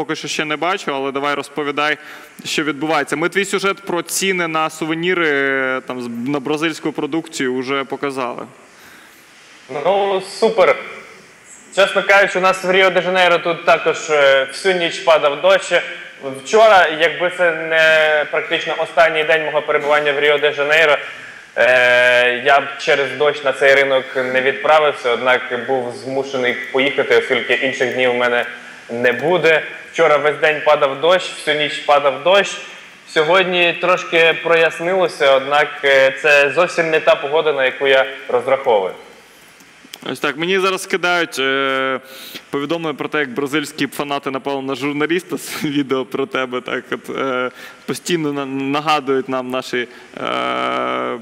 поки що ще не бачу, але давай розповідай, що відбувається. Ми твій сюжет про ціни на сувеніри е, там на бразильську продукцію вже показали. Ну, супер. Чесно кажучи, у нас в Ріо де Жанейро тут також е, всю ніч падав дощ. Вчора, якби це не практично останній день мого перебування в Ріо де Жанейро, е, я б через дощ на цей ринок не відправився, однак був змушений поїхати, оскільки інших днів у мене не буде. Вчора весь день падав дощ, всю ніч падав дощ. Сьогодні трошки прояснилося, однак е, це зовсім не та погода, на яку я розраховую. Ось так. Мені зараз скидають е, повідомлення про те, як бразильські фанати напали на журналіста з відео про тебе. Так, от, е, постійно на- нагадують нам наші. Е,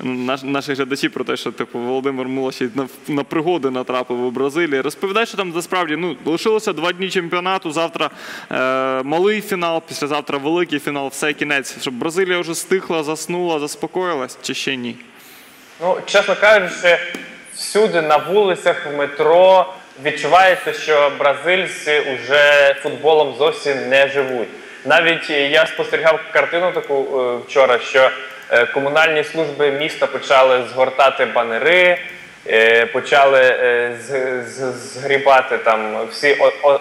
наш- Наші глядачі про те, що типу Володимир Мулашій на, на пригоди натрапив у Бразилії. Розповідай, що там насправді ну, лишилося два дні чемпіонату. Завтра е, малий фінал, післязавтра великий фінал, все кінець. Щоб Бразилія вже стихла, заснула, заспокоїлась чи ще ні? Ну, чесно кажучи, всюди на вулицях, в метро відчувається, що бразильці вже футболом зовсім не живуть. Навіть я спостерігав картину таку е, вчора, що комунальні служби міста почали згортати банери, е, почали е, згрібати там всі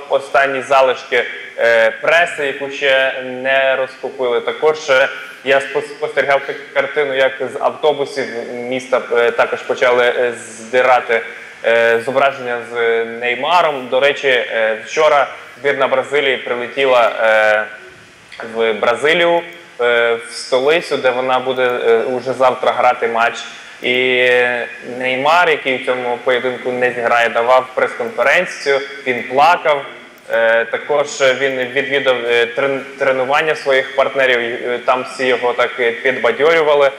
останні залишки е, преси, яку ще не розкупили. Також е, я спостерігав картину, як з автобусів міста е, також почали е, здирати е, зображення з Неймаром. До речі, е, вчора збірна Бразилії прилетіла е, в Бразилію, е, в столицю, де вона буде е, уже завтра грати матч. І Неймар, який в цьому поєдинку не зіграє, давав прес-конференцію. Він плакав. Е, Також він відвідав е, тренування своїх партнерів. е, Там всі його так е, підбадьорювали.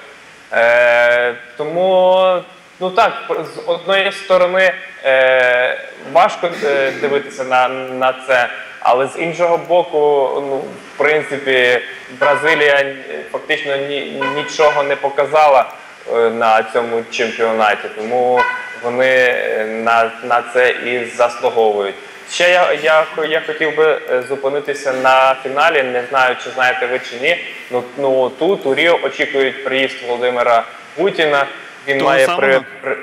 Е, Тому, ну так, з одної сторони е, важко е, дивитися на, на це, але з іншого боку, ну, в принципі, Бразилія е, фактично ні, нічого не показала е, на цьому чемпіонаті, тому вони е, на, на це і заслуговують. Ще я, я, я хотів би зупинитися на фіналі. Не знаю, чи знаєте ви чи ні. Ну, ну тут у Ріо очікують приїзд Володимира Путіна. Він Того має самого? при, при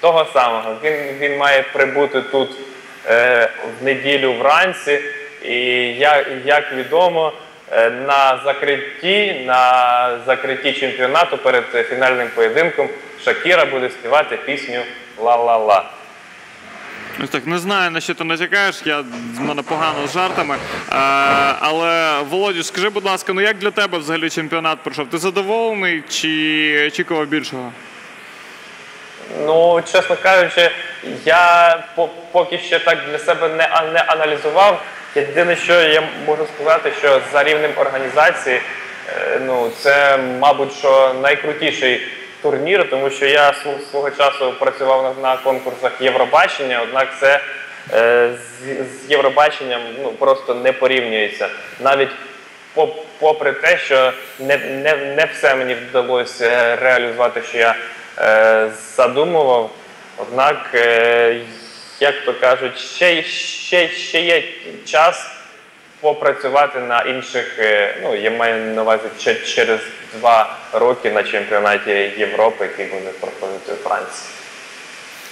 того самого. Він, він має прибути тут е, в неділю вранці. І як, як відомо, е, на закритті, на закритті чемпіонату перед фінальним поєдинком Шакіра буде співати пісню Ла-ла-ла. Ось так, не знаю, на що ти натякаєш, я з мене погано з жартами. Е, але Володю, скажи, будь ласка, ну як для тебе взагалі чемпіонат пройшов? Ти задоволений чи очікував більшого? Ну, чесно кажучи, я поки ще так для себе не, не аналізував. Єдине, що я можу сказати, що за рівнем організації, е, ну це, мабуть, що найкрутіший турнір, тому що я свого, часу працював на, конкурсах Євробачення, однак це е, з, Євробаченням ну, просто не порівнюється. Навіть попри те, що не, не, не все мені вдалося реалізувати, що я е, задумував. Однак, як то кажуть, ще, ще, ще є час попрацювати на інших, е, ну, я маю на увазі через два роки на чемпіонаті Європи, який буде проходити у Франції.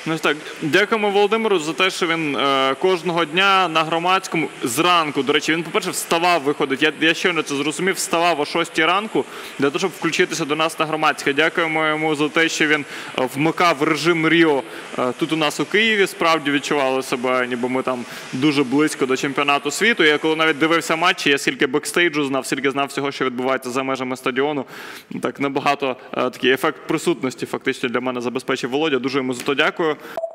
Ну так, дякуємо Володимиру за те, що він е, кожного дня на громадському зранку. До речі, він, по-перше, вставав, виходить. Я, я щойно це зрозумів, вставав о 6 ранку для того, щоб включитися до нас на громадське. Дякуємо йому за те, що він е, вмикав режим Ріо е, тут у нас у Києві. Справді відчували себе, ніби ми там дуже близько до чемпіонату світу. Я коли навіть дивився матчі, я скільки бекстейджу знав, скільки знав всього, що відбувається за межами стадіону. Так набагато е, такий ефект присутності фактично для мене забезпечив Володя. Дуже йому за то дякую. Europe.